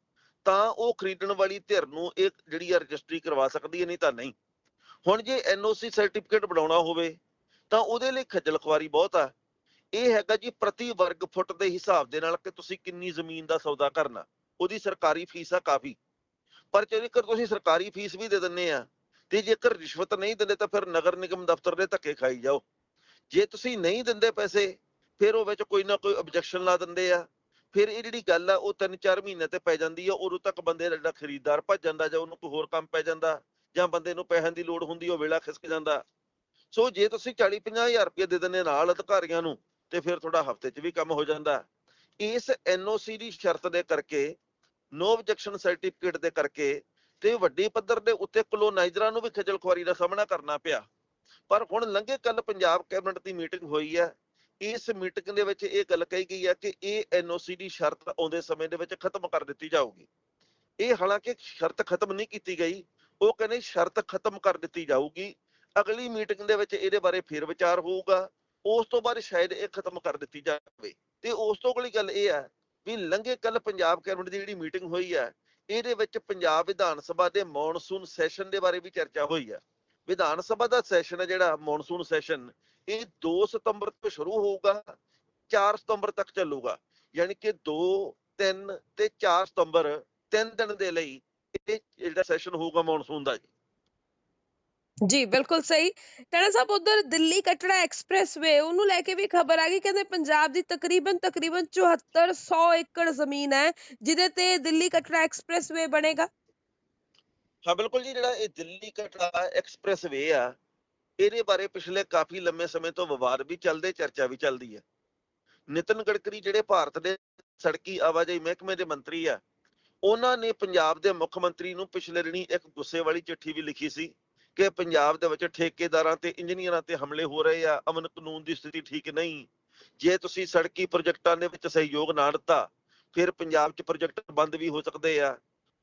ਤਾਂ ਉਹ ਖਰੀਦਣ ਵਾਲੀ ਧਿਰ ਨੂੰ ਇਹ ਜਿਹੜੀ ਆ ਰਜਿਸਟਰੀ ਕਰਵਾ ਸਕਦੀ ਹੈ ਨਹੀਂ ਤਾਂ ਨਹੀਂ। ਹੁਣ ਜੇ ਐਨਓਸੀ ਸਰਟੀਫਿਕੇਟ ਬਣਾਉਣਾ ਹੋਵੇ, ਤਾਂ ਉਹਦੇ ਲਈ ਖੱਜਲ ਖੁਆਰੀ ਬਹੁਤ ਆ। ਇਹ ਹੈਗਾ ਜੀ ਪ੍ਰਤੀ ਵਰਗ ਫੁੱਟ ਦੇ ਹਿਸਾਬ ਦੇ ਨਾਲ ਕਿ ਤੁਸੀਂ ਕਿੰਨੀ ਜ਼ਮੀਨ ਦਾ ਸੌਦਾ ਕਰਨਾ, ਉਹਦੀ ਸਰਕਾਰੀ ਫੀਸ ਆ ਕਾਫੀ। ਪਰ ਜੇਕਰ ਤੁਸੀਂ ਸਰਕਾਰੀ ਫੀਸ ਵੀ ਦੇ ਦਿੰਨੇ ਆ, ਤੇ ਜੇਕਰ ਰਿਸ਼ਵਤ ਨਹੀਂ ਦਿੰਦੇ ਤਾਂ ਫਿਰ ਨਗਰ ਨਿਗਮ ਦਫ਼ਤਰ ਦੇ ਧੱਕੇ ਖਾਈ ਜਾਓ। ਜੇ ਤੁਸੀਂ ਨਹੀਂ ਦਿੰਦੇ ਪੈਸੇ, ਫਿਰ ਉਹ ਵਿੱਚ ਕੋਈ ਨਾ ਕੋਈ ਆਬਜੈਕਸ਼ਨ ਲਾ ਦਿੰਦੇ ਆ। ਫਿਰ ਇਹ ਜਿਹੜੀ ਗੱਲ ਆ, ਉਹ 3-4 ਮਹੀਨੇ ਤੇ ਪੈ ਜਾਂਦੀ ਆ, ਉਦੋਂ ਤੱਕ ਬੰਦੇ ਦਾ ਜਿਹੜਾ ਖਰੀਦਦਾਰ ਭੱਜ ਜਾਂਦਾ ਜਾਂ ਉਹਨੂੰ ਕੋਈ ਹੋਰ ਕੰਮ ਪੈ ਜਾਂਦਾ ਜਾਂ ਬੰਦੇ ਨੂੰ ਪੈਸਿਆਂ ਦੀ ਲੋੜ ਹੁੰਦੀ, ਉਹ ਵੇਲਾ ਖਿਸਕ ਜਾਂਦਾ। ਸੋ ਜੇ ਤੁਸੀਂ 40-50 ਹਜ਼ਾਰ ਰੁਪਏ ਦੇ ਦਿੰਦੇ ਨਾਲ ਅਧਿਕਾਰੀਆਂ ਨੂੰ ਤੇ ਫਿਰ ਤੁਹਾਡਾ ਹਫ਼ਤੇ 'ਚ ਵੀ ਕੰਮ ਹੋ ਜਾਂਦਾ। ਇਸ ਐਨਓਸੀ ਦੀ ਸ਼ਰਤ ਦੇ ਕਰਕੇ ਨੋ ਆਬਜੈਕਸ਼ਨ ਸਰਟੀਫਿਕੇਟ ਦੇ ਕਰਕੇ ਤੇ ਵੱਡੀ ਪੱਧਰ ਦੇ ਉੱਤੇ ਕਲੋਨਾਈਜ਼ਰਾਂ ਨੂੰ ਵੀ ਖੱਜਲ ਖੁਆਰੀ ਦਾ ਸਾਹਮਣਾ ਕਰਨਾ ਪਿਆ। ਪਰ ਹੁਣ ਲੰਘੇ ਕੱਲ ਪੰਜਾਬ ਕੈਬਨਿਟ ਦੀ ਮੀਟਿੰਗ ਹੋਈ ਹੈ। ਇਸ ਮੀਟਿੰਗ ਦੇ ਵਿੱਚ ਇਹ ਗੱਲ ਕਹੀ ਗਈ ਹੈ ਕਿ ਇਹ ਐਨਓਸੀ ਦੀ ਸ਼ਰਤ ਆਉਂਦੇ ਸਮੇਂ ਦੇ ਵਿੱਚ ਖਤਮ ਕਰ ਦਿੱਤੀ ਜਾਊਗੀ। ਇਹ ਹਾਲਾਂਕਿ ਸ਼ਰਤ ਖਤਮ ਨਹੀਂ ਕੀਤੀ ਗਈ। ਉਹ ਕਹਿੰਦੇ ਸ਼ਰਤ ਖਤਮ ਕਰ ਦਿੱਤੀ ਜਾਊਗੀ। ਅਗਲੀ ਮੀਟਿੰਗ ਦੇ ਵਿੱਚ ਇਹਦੇ ਬਾਰੇ ਫੇਰ ਵਿਚਾਰ ਹੋਊਗਾ। ਉਸ ਤੋਂ ਬਾਅਦ ਸ਼ਾਇਦ ਇਹ ਖਤਮ ਕਰ ਦਿੱਤੀ ਜਾਵੇ। ਤੇ ਉਸ ਤੋਂ ਅਗਲੀ ਗੱਲ ਇਹ ਹੈ ਵੀ ਲੰਘੇ ਕੱਲ ਪੰਜਾਬ ਕੈਬਨਿਟ ਦੀ ਜਿਹੜੀ ਮੀਟਿੰਗ ਹੋਈ ਹੈ, ਇਹਦੇ ਵਿੱਚ ਪੰਜਾਬ ਵਿਧਾਨ ਸਭਾ ਦੇ ਮੌਨਸੂਨ ਸੈਸ਼ਨ ਦੇ ਬਾਰੇ ਵੀ ਚਰਚਾ ਹੋਈ ਹੈ। ਵਿਧਾਨ ਸਭਾ ਦਾ ਸੈਸ਼ਨ ਹੈ ਜਿਹੜਾ ਮੌਨਸੂਨ ਸੈਸ਼ਨ, ਇਹ 2 ਸਤੰਬਰ ਤੋਂ ਸ਼ੁਰੂ ਹੋਊਗਾ 4 ਸਤੰਬਰ ਤੱਕ ਚੱਲੂਗਾ। ਯਾਨੀ ਕਿ 2 3 ਤੇ 4 ਸਤੰਬਰ, ਤਿੰਨ ਦਿਨ ਦੇ ਲਈ ਇਹ ਜਿਹੜਾ ਸੈਸ਼ਨ ਹੋਊਗਾ ਮੌਨਸੂਨ ਦਾ ਜੀ। ਜੀ, ਬਿਲਕੁਲ ਸਹੀ। ਟਾਣਾ ਸਾਹਿਬ, ਉਧਰ ਦਿੱਲੀ ਕਟੜਾ ਐਕਸਪ੍ਰੈਸਵੇ ਉਹਨੂੰ ਲੈ ਕੇ ਵੀ ਖਬਰ ਆ ਗਈ, ਕਹਿੰਦੇ ਪੰਜਾਬ ਦੀ ਤਕਰੀਬਨ ਤਕਰੀਬਨ 7400 ਏਕੜ ਜ਼ਮੀਨ ਹੈ, ਜਿਹਦੇ ਤੇ ਦਿੱਲੀ ਕਟੜਾ ਐਕਸਪ੍ਰੈਸਵੇ ਬਣੇਗਾ। ਹਾਂ, ਬਿਲਕੁਲ ਜੀ, ਜਿਹੜਾ ਇਹ ਦਿੱਲੀ ਕਟੜਾ ਐਕਸਪ੍ਰੈਸਵੇ ਆ, ਇਹਦੇ ਬਾਰੇ ਪਿਛਲੇ ਕਾਫੀ ਲੰਮੇ ਸਮੇਂ ਤੋਂ ਵਿਵਾਦ ਵੀ ਚੱਲਦੇ, ਚਰਚਾ ਵੀ ਚੱਲਦੀ ਹੈ। ਨਿਤਨ ਗਡਕਰੀ, ਜਿਹੜੇ ਭਾਰਤ ਦੇ ਸੜਕੀ ਆਵਾਜਾਈ ਮਹਿਕਮੇ ਦੇ ਮੰਤਰੀ ਆ, ਉਹਨਾਂ ਨੇ ਪੰਜਾਬ ਦੇ ਮੁੱਖ ਮੰਤਰੀ ਨੂੰ ਪਿਛਲੇ ਦਿਨੀ ਇੱਕ ਗੁੱਸੇ ਵਾਲੀ ਚਿੱਠੀ ਵੀ ਲਿਖੀ ਸੀ। ਕਿ ਪੰਜਾਬ ਦੇ ਵਿੱਚ ਠੇਕੇਦਾਰਾਂ ਤੇ ਇੰਜੀਨੀਅਰਾਂ ਤੇ ਹਮਲੇ ਹੋ ਰਹੇ ਆ, ਅਮਨ ਕਾਨੂੰਨ ਦੀ ਸਥਿਤੀ ਠੀਕ ਨਹੀਂ। ਜੇ ਤੁਸੀਂ ਸੜਕੀ ਪ੍ਰੋਜੈਕਟਾਂ ਦੇ ਵਿੱਚ ਸਹਿਯੋਗ ਨਾ ਦਿੱਤਾ, ਫਿਰ ਪੰਜਾਬ 'ਚ ਪ੍ਰੋਜੈਕਟ ਬੰਦ ਵੀ ਹੋ ਸਕਦੇ ਆ।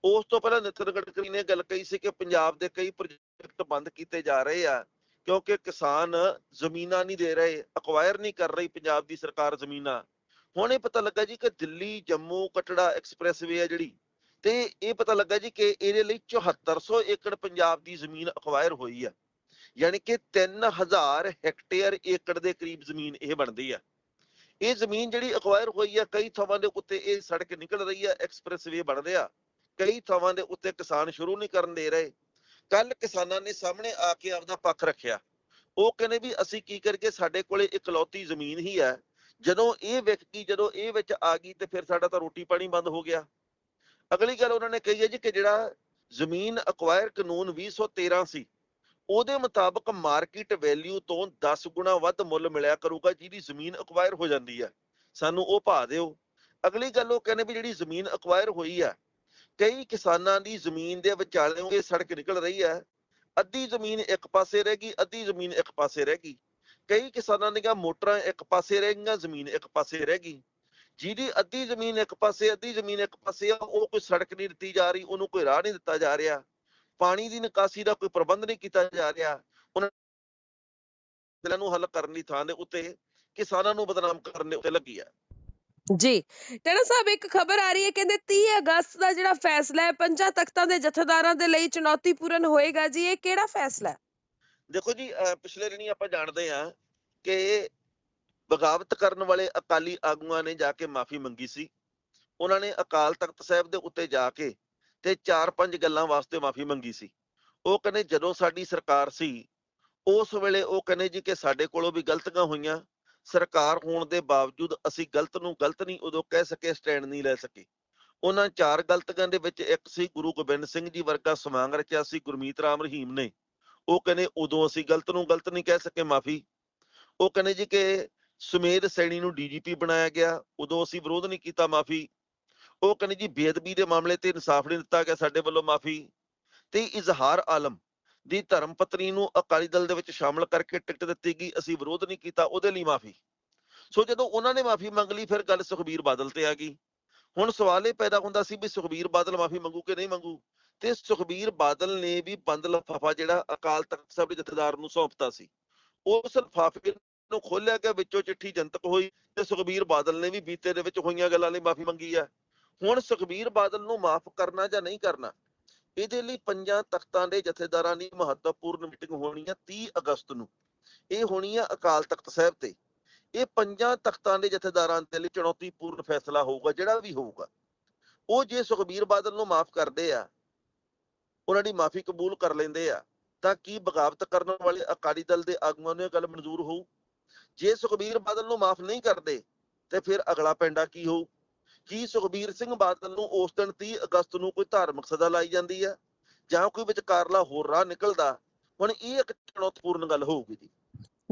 ਉਸ ਤੋਂ ਪਹਿਲਾਂ ਨਿਤਿਨ ਗਡਕਰੀ ਨੇ ਗੱਲ ਕਹੀ ਸੀ ਕਿ ਪੰਜਾਬ ਦੇ ਕਈ ਪ੍ਰੋਜੈਕਟ ਬੰਦ ਕੀਤੇ ਜਾ ਰਹੇ ਆ, ਕਿਉਂਕਿ ਕਿਸਾਨ ਜ਼ਮੀਨਾਂ ਨਹੀਂ ਦੇ ਰਹੇ ਅਕਵਾਇਰ ਨਹੀਂ ਕਰ ਰਹੀ ਪੰਜਾਬ ਦੀ ਸਰਕਾਰ ਜ਼ਮੀਨਾਂ। ਹੁਣ ਇਹ ਪਤਾ ਲੱਗਾ ਜੀ ਕਿ ਦਿੱਲੀ ਜੰਮੂ ਕਟੜਾ ਐਕਸਪ੍ਰੈਸਵੇ ਆ ਜਿਹੜੀ ਤੇ ਇਹ ਪਤਾ ਲੱਗਾ ਜੀ ਕਿ ਇਹਦੇ ਲਈ 7400 ਏਕੜ ਪੰਜਾਬ ਦੀ ਜ਼ਮੀਨ ਅਕਵਾਇਰ ਹੋਈ ਆ। ਯਾਨੀ ਕਿ 3000 ਹੈਕਟੇਅਰ ਏਕੜ ਦੇ ਕਰੀਬ ਜ਼ਮੀਨ ਇਹ ਬਣਦੀ ਆ। ਇਹ ਜ਼ਮੀਨ ਜਿਹੜੀ ਅਕਵਾਇਰ ਹੋਈ ਆ, ਕਈ ਥਾਵਾਂ ਦੇ ਉੱਤੇ ਇਹ ਸੜਕ ਨਿਕਲ ਰਹੀ ਆ ਐਕਸਪ੍ਰੈਸਵੇ ਬਣ ਰਿਹਾ ਕਈ ਥਾਵਾਂ ਦੇ ਉੱਤੇ ਕਿਸਾਨ ਸ਼ੁਰੂ ਨਹੀਂ ਕਰਨ ਦੇ ਰਹੇ। ਕੱਲ ਕਿਸਾਨਾਂ ਨੇ ਸਾਹਮਣੇ ਆ ਕੇ ਆਪਦਾ ਪੱਖ ਰੱਖਿਆ। ਉਹ ਕਹਿੰਦੇ ਵੀ ਅਸੀਂ ਕੀ ਕਰਕੇ ਸਾਡੇ ਕੋਲੇ ਇਕਲੌਤੀ ਜ਼ਮੀਨ ਹੀ ਹੈ ਜਦੋਂ ਇਹ ਵਿਕ ਗਈ, ਜਦੋਂ ਇਹ ਵਿੱਚ ਆ ਗਈ ਤੇ ਫਿਰ ਸਾਡਾ ਤਾਂ ਰੋਟੀ ਪਾਣੀ ਬੰਦ ਹੋ ਗਿਆ। ਅਗਲੀ ਗੱਲ ਉਹਨਾਂ ਨੇ ਕਹੀ ਹੈ ਜੀ ਕਿ ਜਿਹੜਾ ਜ਼ਮੀਨ ਅਕਵਾਇਰ ਕਾਨੂੰਨ 2013 ਸੀ ਉਹਦੇ ਮੁਤਾਬਕ ਮਾਰਕੀਟ ਵੈਲਿਊ ਤੋਂ 10 ਗੁਣਾ ਵੱਧ ਮੁੱਲ ਮਿਲਿਆ ਕਰੂਗਾ, ਜਿਹਦੀ ਜ਼ਮੀਨ ਅਕਵਾਇਰ ਹੋ ਜਾਂਦੀ ਹੈ। ਸਾਨੂੰ ਉਹ ਭਾ ਦਿਓ। ਅਗਲੀ ਗੱਲ ਉਹ ਕਹਿੰਦੇ ਵੀ ਜਿਹੜੀ ਜ਼ਮੀਨ ਅਕਵਾਇਰ ਹੋਈ ਹੈ, ਕਈ ਕਿਸਾਨਾਂ ਦੀ ਜ਼ਮੀਨ ਦੇ ਵਿਚਾਲਿਓਂ ਇਹ ਸੜਕ ਨਿਕਲ ਰਹੀ ਹੈ। ਅੱਧੀ ਜ਼ਮੀਨ ਇੱਕ ਪਾਸੇ ਰਹਿ ਗਈ, ਅੱਧੀ ਜ਼ਮੀਨ ਇੱਕ ਪਾਸੇ ਰਹਿ ਗਈ। ਕਈ ਕਿਸਾਨਾਂ ਦੀਆਂ ਮੋਟਰਾਂ ਇੱਕ ਪਾਸੇ ਰਹਿ ਗਈਆਂ, ਜ਼ਮੀਨ ਇੱਕ ਪਾਸੇ ਰਹਿ ਗਈ। ਜਿਹਦੀ ਅੱਧੀ ਜ਼ਮੀਨ ਇੱਕ ਪਾਸੇ ਅੱਧੀ ਜ਼ਮੀਨ ਇੱਕ ਪਾਸੇ ਆ ਉਹ ਕੋਈ ਸੜਕ ਨਹੀਂ ਦਿੱਤੀ ਜਾ ਰਹੀ ਉਹਨੂੰ ਕੋਈ ਰਾਹ ਨਹੀਂ ਦਿੱਤਾ ਜਾ ਰਿਹਾ। ਪਾਣੀ ਦੀ ਨਿਕਾਸੀ ਦਾ ਕੋਈ ਪ੍ਰਬੰਧ ਨਹੀਂ ਕੀਤਾ ਜਾ ਰਿਹਾ। ਉਹਨਾਂ ਨੂੰ ਹੱਲ ਕਰਨ ਦੀ ਥਾਂ ਦੇ ਉੱਤੇ ਕਿਸਾਨਾਂ ਨੂੰ ਬਦਨਾਮ ਕਰਨ ਦੇ ਉੱਤੇ ਲੱਗੀ ਆ। ਜੀ ਟਾਣਾ ਸਾਹਿਬ ਇੱਕ ਖਬਰ ਆ ਰਹੀ ਹੈ ਕਹਿੰਦੇ 30 ਅਗਸਤ ਦਾ ਜਿਹੜਾ ਫੈਸਲਾ ਹੈ ਪੰਜਾਂ ਤਖਤਾਂ ਦੇ ਜਥੇਦਾਰਾਂ ਦੇ ਲਈ ਚੁਣੌਤੀਪੂਰਨ ਹੋਏਗਾ ਜੀ ਇਹ ਕਿਹੜਾ ਫੈਸਲਾ ਹੈ? ਦੇਖੋ ਜੀ ਪਿਛਲੇ ਦਿਨੀ ਆਪਾਂ ਜਾਣਦੇ ਆ ਕਿ ਬਗਾਵਤ ਕਰਨ ਵਾਲੇ ਅਕਾਲੀ ਆਗੂਆਂ ਨੇ ਜਾ ਕੇ ਮਾਫੀ ਮੰਗੀ ਸੀ। ਉਹਨਾਂ ਨੇ ਅਕਾਲ ਤਖਤ ਸਾਹਿਬ ਦੇ ਉੱਤੇ ਜਾ ਕੇ ਤੇ ਚਾਰ ਪੰਜ ਗੱਲਾਂ ਵਾਸਤੇ ਮਾਫੀ ਮੰਗੀ ਸੀ। ਉਹ ਕਹਿੰਦੇ, ਜਦੋਂ ਸਾਡੀ ਸਰਕਾਰ ਸੀ, ਉਸ ਵੇਲੇ ਉਹ ਕਹਿੰਦੇ ਜੀ ਕਿ ਸਾਡੇ ਕੋਲੋਂ ਵੀ ਗਲਤੀਆਂ ਹੋਈਆਂ। ਸਰਕਾਰ ਹੋਣ ਦੇ ਬਾਵਜੂਦ ਅਸੀਂ ਗਲਤ ਨੂੰ ਗਲਤ ਨਹੀਂ, ਉਦੋਂ ਕਹਿ ਸਕੇ, ਸਟੈਂਡ ਨਹੀਂ ਲੈ ਸਕੇ। ਉਹਨਾਂ ਚਾਰ ਗਲਤੀਆਂ ਦੇ ਵਿੱਚ ਇੱਕ ਸੀ ਗੁਰੂ ਗੋਬਿੰਦ ਸਿੰਘ ਜੀ ਵਰਗਾ ਸਮਾਂਗ ਰਚਿਆ ਸੀ, ਗੁਰਮੀਤ ਰਾਮ ਰਹੀਮ ਨੇ। ਉਹ ਕਹਿੰਦੇ, ਉਦੋਂ ਅਸੀਂ ਗਲਤ ਨੂੰ ਗਲਤ ਨਹੀਂ ਕਹਿ ਸਕੇ, ਮਾਫੀ। ਉਹ ਕਹਿੰਦੇ ਜੀ ਕਿ ਸੁਮੇਧ ਸੈਣੀ ਨੂੰ ਡੀਜੀਪੀ ਬਣਾਇਆ ਗਿਆ, ਉਦੋਂ ਅਸੀਂ ਵਿਰੋਧ ਨਹੀਂ ਕੀਤਾ ਮਾਫੀ। ਉਹ ਕਹਿੰਦੇ ਜੀ ਬੇਅਦਬੀ ਦੇ ਮਾਮਲੇ ਤੇ ਇਨਸਾਫ ਨਹੀਂ ਦਿੱਤਾ ਗਿਆ ਸਾਡੇ ਵੱਲੋਂ ਮਾਫੀ। ਤੇ ਇਜ਼ਹਾਰ ਆਲਮ ਦੀ ਧਰਮ ਪਤਨੀ ਨੂੰ ਅਕਾਲੀ ਦਲ ਦੇ ਵਿੱਚ ਸ਼ਾਮਲ ਕਰਕੇ ਟਿਕਟ ਦਿੱਤੀ ਗਈ, ਅਸੀਂ ਵਿਰੋਧ ਨਹੀਂ ਕੀਤਾ, ਉਹਦੇ ਲਈ ਮਾਫੀ। ਸੋ ਜਦੋਂ ਉਹਨਾਂ ਨੇ ਮਾਫੀ ਮੰਗ ਲਈ, ਫਿਰ ਗੱਲ ਸੁਖਬੀਰ ਬਾਦਲ ਤੇ ਆ ਗਈ। ਹੁਣ ਸਵਾਲ ਇਹ ਪੈਦਾ ਹੁੰਦਾ ਸੀ ਵੀ ਸੁਖਬੀਰ ਬਾਦਲ ਮਾਫੀ ਮੰਗੂ ਕਿ ਨਹੀਂ ਮੰਗੂ? ਤੇ ਸੁਖਬੀਰ ਬਾਦਲ ਨੇ ਵੀ ਬੰਦ ਲਫਾਫਾ ਜਿਹੜਾ ਅਕਾਲ ਤਖਤ ਸਾਹਿਬ ਦੇ ਜਥੇਦਾਰ ਨੂੰ ਸੌਂਪਤਾ ਸੀ। ਉਸ ਲਫਾਫੇ ਨੂੰ ਖੋਲਿਆ ਗਿਆ, ਵਿੱਚੋਂ ਚਿੱਠੀ ਜਨਤਕ ਹੋਈ ਤੇ ਸੁਖਬੀਰ ਬਾਦਲ ਨੇ ਵੀ ਬੀਤੇ ਦੇ ਵਿੱਚ ਹੋਈਆਂ ਗੱਲਾਂ ਲਈ ਮਾਫੀ ਮੰਗੀ ਹੈ ਹੁਣ ਸੁਖਬੀਰ ਬਾਦਲ ਨੂੰ ਮਾਫ ਕਰਨਾ ਜਾਂ ਨਹੀਂ ਕਰਨਾ, ਇਹਦੇ ਲਈ ਪੰਜਾਂ ਤਖਤਾਂ ਦੇ ਜਥੇਦਾਰਾਂ ਦੀ ਮਹੱਤਵਪੂਰਨ ਮੀਟਿੰਗ ਹੋਣੀ ਆ 30 ਅਗਸਤ ਨੂੰ। ਇਹ ਹੋਣੀ ਆ ਅਕਾਲ ਤਖਤ ਸਾਹਿਬ ਤੇ। ਇਹ ਪੰਜਾਂ ਤਖਤਾਂ ਦੇ ਜਥੇਦਾਰਾਂ ਦੇ ਲਈ ਚੁਣੌਤੀਪੂਰਨ ਫੈਸਲਾ ਹੋਊਗਾ, ਜਿਹੜਾ ਵੀ ਹੋਊਗਾ। ਉਹ ਜੇ ਸੁਖਬੀਰ ਬਾਦਲ ਨੂੰ ਮਾਫ ਕਰਦੇ ਆ, ਉਹਨਾਂ ਦੀ ਮਾਫੀ ਕਬੂਲ ਕਰ ਲੈਂਦੇ ਆ, ਤਾਂ ਕੀ ਬਗਾਵਤ ਕਰਨ ਵਾਲੇ ਅਕਾਲੀ ਦਲ ਦੇ ਆਗੂਆਂ ਨੂੰ ਇਹ ਗੱਲ ਮਨਜ਼ੂਰ ਹੋਊ? ਜੇ ਸੁਖਬੀਰ ਬਾਦਲ ਨੂੰ ਮਾਫ ਨਹੀਂ ਕਰਦੇ ਤੇ ਫਿਰ ਅਗਲਾ ਪੈਂਡਾ ਕੀ ਹੋਊ? ਕੀ ਸੁਖਬੀਰ ਸਿੰਘ ਬਾਦਲ ਨੂੰ ਉਸ ਦਿਨ 30 ਅਗਸਤ ਨੂੰ ਕੋਈ ਧਾਰਮਿਕ ਸਜ਼ਾ ਲਾਈ ਜਾਂਦੀ ਹੈ ਜਾਂ ਕੋਈ ਵਿਚਕਾਰਲਾ ਹੋਰ ਰਾਹ ਨਿਕਲਦਾ? ਹੁਣ ਇਹ ਇੱਕ ਚੁਣੌਤੀਪੂਰਨ ਗੱਲ ਹੋਊਗੀ ਜੀ।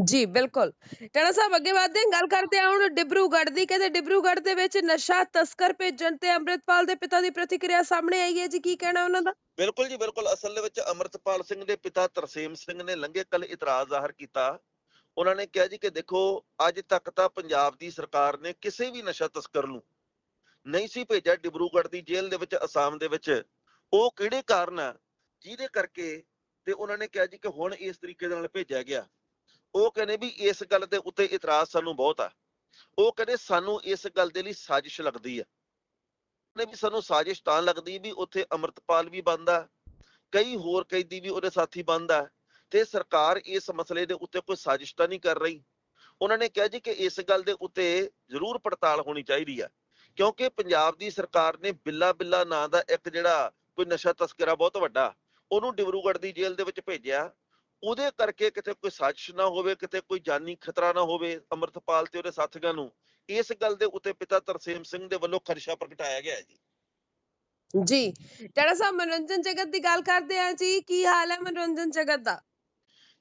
ਜੀ ਬਿਲਕੁਲ। ਟਾਣਾ ਸਾਹਿਬ ਅੱਗੇ ਵਧਦੇ ਹਾਂ ਗੱਲ ਕਰਦੇ ਹਾਂ ਹੁਣ ਡਿਬਰੂਗੜ੍ਹ ਦੀ ਕਹਿੰਦੇ ਡਿਬਰੂਗੜ੍ਹ ਦੇ ਵਿੱਚ ਨਸ਼ਾ ਤਸਕਰ ਭੇਜਣ ਤੇ ਅੰਮ੍ਰਿਤਪਾਲ ਦੇ ਪਿਤਾ ਦੀ ਪ੍ਰਤੀਕਿਰਿਆ ਸਾਹਮਣੇ ਆਈ ਹੈ ਜੀ ਕੀ ਕਹਿਣਾ ਉਹਨਾਂ ਦਾ? ਬਿਲਕੁਲ ਜੀ ਬਿਲਕੁਲ। ਅਸਲ ਦੇ ਵਿੱਚ ਅਮਰਤਪਾਲ ਸਿੰਘ ਦੇ ਪਿਤਾ ਤਰਸੇਮ ਸਿੰਘ ਨੇ ਲੰਘੇ ਕੱਲ ਇਤਰਾਜ਼ ਜ਼ਾਹਰ ਕੀਤਾ। ਉਹਨਾਂ ਨੇ ਕਿਹਾ ਜੀ ਕਿ ਦੇਖੋ, ਅੱਜ ਤੱਕ ਤਾਂ ਪੰਜਾਬ ਦੀ ਸਰਕਾਰ ਨੇ ਕਿਸੇ ਵੀ ਨਸ਼ਾ ਤਸਕਰ ਨੂੰ ਨਹੀਂ ਸੀ ਭੇਜਿਆ, ਡਿਬਰੂਗੜ੍ਹ ਦੀ ਜੇਲ੍ਹ ਦੇ ਵਿੱਚ, ਅਸਾਮ ਦੇ ਵਿੱਚ। ਉਹ ਕਿਹੜੇ ਕਾਰਨ ਆ? ਜਿਹਦੇ ਕਰਕੇ ਤੇ ਉਹਨਾਂ ਨੇ ਕਿਹਾ ਜੀ ਕਿ ਹੁਣ ਇਸ ਤਰੀਕੇ ਦੇ ਨਾਲ ਭੇਜਿਆ ਗਿਆ। ਉਹ ਕਹਿੰਦੇ ਵੀ ਇਸ ਗੱਲ ਦੇ ਉੱਤੇ ਇਤਰਾਜ਼ ਸਾਨੂੰ ਬਹੁਤ ਆ। ਉਹ ਕਹਿੰਦੇ ਸਾਨੂੰ ਇਸ ਗੱਲ ਦੇ ਲਈ ਸਾਜ਼ਿਸ਼ ਲੱਗਦੀ ਆ। ਨੇ ਵੀ ਸਾਨੂੰ ਸਾਜ਼ਿਸ਼ ਤਾਂ ਲੱਗਦੀ ਵੀ ਉੱਥੇ ਅਮਰਤਪਾਲ ਵੀ ਬੰਦਾ ਕਈ ਹੋਰ ਕੈਦੀ ਵੀ ਉਹਦੇ ਸਾਥੀ ਬੰਦਾ ਤੇ ਸਰਕਾਰ ਇਸ ਮਸਲੇ ਦੇ ਉੱਤੇ ਕੋਈ ਸਾਜ਼ਿਸ਼ ਤਾਂ ਨਹੀਂ ਕਰ ਰਹੀ? ਉਹਨਾਂ ਨੇ ਕਿਹਾ ਜੀ ਕਿ ਇਸ ਗੱਲ ਦੇ ਉੱਤੇ ਜ਼ਰੂਰ ਪੜਤਾਲ ਹੋਣੀ ਚਾਹੀਦੀ ਆ, ਕਿਉਂਕਿ ਪੰਜਾਬ ਦੀ ਸਰਕਾਰ ਨੇ ਬਿੱਲਾ ਬਿੱਲਾ ਨਾਂ ਦਾ ਇੱਕ ਜਿਹੜਾ ਕੋਈ ਨਸ਼ਾ ਤਸਕਰਾ ਬਹੁਤ ਵੱਡਾ, ਉਹਨੂੰ ਡਿਬਰੂਗੜ੍ਹ ਦੀ ਜੇਲ੍ਹ ਦੇ ਵਿੱਚ ਭੇਜਿਆ। ਉਹਦੇ ਕਰਕੇ ਕਿਤੇ ਕੋਈ ਸਾਜ਼ਿਸ਼ ਨਾ ਹੋਵੇ, ਕਿਤੇ ਕੋਈ ਜਾਨੀ ਖਤਰਾ ਨਾ ਹੋਵੇ ਅਮਰਤਪਾਲ ਤੇ ਉਹਦੇ ਸਾਥੀਆਂ ਨੂੰ, ਇਸ ਗੱਲ ਦੇ ਉੱਤੇ ਪਿਤਾ ਤਰਸੇਮ ਸਿੰਘ ਦੇ ਵੱਲੋਂ ਖਰਸ਼ਾ ਪ੍ਰਗਟਾਇਆ ਗਿਆ ਹੈ ਜੀ। ਜੀ ਟਾਣਾ ਸਾਹਿਬ, ਮਨੋਰੰਜਨ ਜਗਤ ਦੀ ਗੱਲ ਕਰਦੇ ਆ ਜੀ, ਕੀ ਹਾਲ ਹੈ ਮਨੋਰੰਜਨ ਜਗਤ ਦਾ?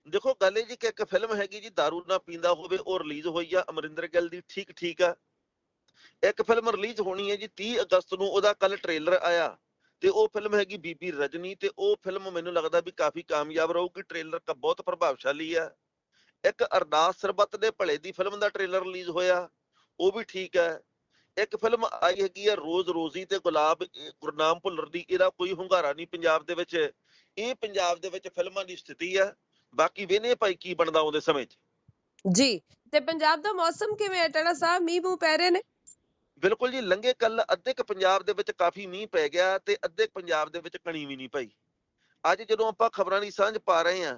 ਦੇਖੋ ਗੱਲ ਇਹ ਜੀ ਕਿ ਇੱਕ ਫਿਲਮ ਹੈਗੀ ਜੀ दारू ਨਾ ਪੀਂਦਾ ਹੋਵੇ, ਉਹ ਰਿਲੀਜ਼ ਹੋਈ ਆ, ਅਮਰਿੰਦਰ ਗਿੱਲ ਦੀ, ਠੀਕ ਠੀਕ ਆ। ਇੱਕ ਫਿਲਮ ਰਿਲੀਜ਼ ਹੋਣੀ ਹੈ ਜੀ 30 ਅਗਸਤ ਨੂੰ, ਉਹਦਾ ਕੱਲ ਟ੍ਰੇਲਰ ਆਇਆ। ਤੇ ਉਹ ਫਿਲਮ ਹੈਗੀ ਬੀਬੀ ਰਜਨੀ, ਤੇ ਉਹ ਫਿਲਮ ਮੈਨੂੰ ਲੱਗਦਾ ਵੀ ਕਾਫੀ ਕਾਮਯਾਬ ਰਹੂਗੀ ਟ੍ਰੇਲਰ ਕ ਬਹੁਤ ਪ੍ਰਭਾਵਸ਼ਾਲੀ ਆ। ਇੱਕ ਅਰਦਾਸ ਸਰਬੱਤ ਦੇ ਭਲੇ ਦੀ ਫਿਲਮ ਦਾ ਟ੍ਰੇਲਰ ਰਿਲੀਜ਼ ਹੋਇਆ, ਉਹ ਵੀ ਠੀਕ ਹੈ। ਇੱਕ ਫਿਲਮ ਆਈ ਹੈਗੀ ਆ, ਰੋਜ਼ ਰੋਜ਼ੀ ਤੇ ਗੁਲਾਬ ਗੁਰਨਾਮ ਭੁੱਲਰ ਦੀ, ਇਹਦਾ ਕੋਈ ਹੁੰਗਾਰਾ ਨਹੀਂ ਪੰਜਾਬ ਦੇ ਵਿੱਚ। ਇਹ ਪੰਜਾਬ ਦੇ ਵਿੱਚ ਫਿਲਮਾਂ ਦੀ ਸਥਿਤੀ ਆ। ਬਾਕੀ ਵੇਨੇ ਭਾਈ ਕੀ ਬਣਦਾ ਆਉਂਦੇ ਸਮੇਂ 'ਚ। ਜੀ ਤੇ ਪੰਜਾਬ ਦਾ ਮੌਸਮ ਕਿਵੇਂ ਹੈ? ਟਾਣਾ ਸਾਹਿਬ ਮੀਂਹ ਮੂੰਹ ਪੈ ਰਹੇ ਨੇ? ਬਿਲਕੁਲ ਜੀ ਲੰਗੇ ਕੱਲ ਅੱਧੇ ਕੁ ਪੰਜਾਬ ਦੇ ਵਿੱਚ ਕਾਫੀ ਮੀਂਹ ਪੈ ਗਿਆ ਤੇ ਅੱਧੇ ਪੰਜਾਬ ਦੇ ਵਿੱਚ ਕਣੀ ਵੀ ਨਹੀਂ ਪਈ। ਅੱਜ ਜਦੋਂ ਆਪਾਂ ਖਬਰਾਂ ਦੀ ਸਾਂਝ ਪਾ ਰਹੇ ਹਾਂ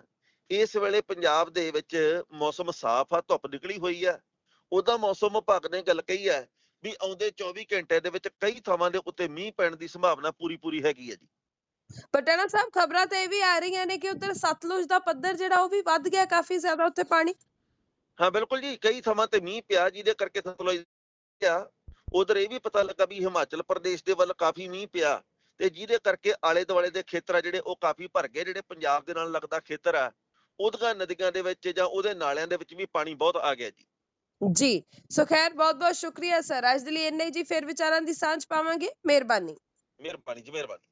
ਇਸ ਵੇਲੇ ਪੰਜਾਬ ਦੇ ਵਿੱਚ ਮੌਸਮ ਸਾਫ਼ ਆ ਧੁੱਪ ਨਿਕਲੀ ਹੋਈ ਆ। ਉਹਦਾ ਮੌਸਮ ਵਿਭਾਗ ਨੇ ਗੱਲ ਕਹੀ ਹੈ ਵੀ ਆਉਂਦੇ 24 ਘੰਟੇ ਦੇ ਵਿੱਚ ਕਈ ਥਾਵਾਂ ਦੇ ਉੱਤੇ ਮੀਂਹ ਪੈਣ ਦੀ ਸੰਭਾਵਨਾ ਪੂਰੀ ਪੂਰੀ ਹੈਗੀ ਹੈ ਜੀ। ਟਾਣਾ ਸਾਹਿਬ ਖਬਰਾਂ ਤੇ ਇਹ ਵੀ ਆ ਰਹੀਆਂ ਨੇ ਕਿ ਉੱਧਰ ਸਤਲੁਜ ਦਾ ਪੱਧਰ ਜਿਹੜਾ ਉਹ ਵੀ ਵੱਧ ਗਿਆ ਕਾਫੀ ਜ਼ਿਆਦਾ ਉੱਥੇ ਪਾਣੀ। ਹਾਂ ਬਿਲਕੁਲ ਜੀ ਕਈ ਥਾਵਾਂ ਤੇ ਮੀਂਹ ਪਿਆ ਜਿਹਦੇ ਕਰਕੇ ਸਤਲੁਜ ਆ। ਉਧਰ ਇਹ ਵੀ ਪਤਾ ਲੱਗਾ ਵੀ ਹਿਮਾਚਲ ਪ੍ਰਦੇਸ਼ ਦੇ ਵੱਲ ਕਾਫੀ ਮੀਂਹ ਪਿਆ ਤੇ ਜਿਹਦੇ ਕਰਕੇ ਆਲੇ ਦੁਆਲੇ ਦੇ ਖੇਤਰ ਆ ਜਿਹੜੇ ਉਹ ਕਾਫੀ ਭਰ ਗਏ ਜਿਹੜੇ ਪੰਜਾਬ ਦੇ ਨਾਲ ਲੱਗਦਾ ਖੇਤਰ ਆ ਉਹਦੀਆਂ ਨਦੀਆਂ ਦੇ ਵਿੱਚ ਜਾਂ ਉਹਦੇ ਨਾਲਿਆਂ ਦੇ ਵਿੱਚ ਵੀ ਪਾਣੀ ਬਹੁਤ ਆ ਗਿਆ ਜੀ। ਜੀ ਸੋ ਖੈਰ ਬਹੁਤ ਬਹੁਤ ਸ਼ੁਕਰੀਆ ਸਰ। ਅੱਜ ਦੇ ਲਈ ਇੰਨਾ ਜੀ ਫਿਰ ਵਿਚਾਰਾਂ ਦੀ ਸਾਂਝ ਪਾਵਾਂਗੇ। ਮਿਹਰਬਾਨੀ। ਮਿਹਰਬਾਨੀ ਜੀ ਮਿਹਰਬਾਨੀ।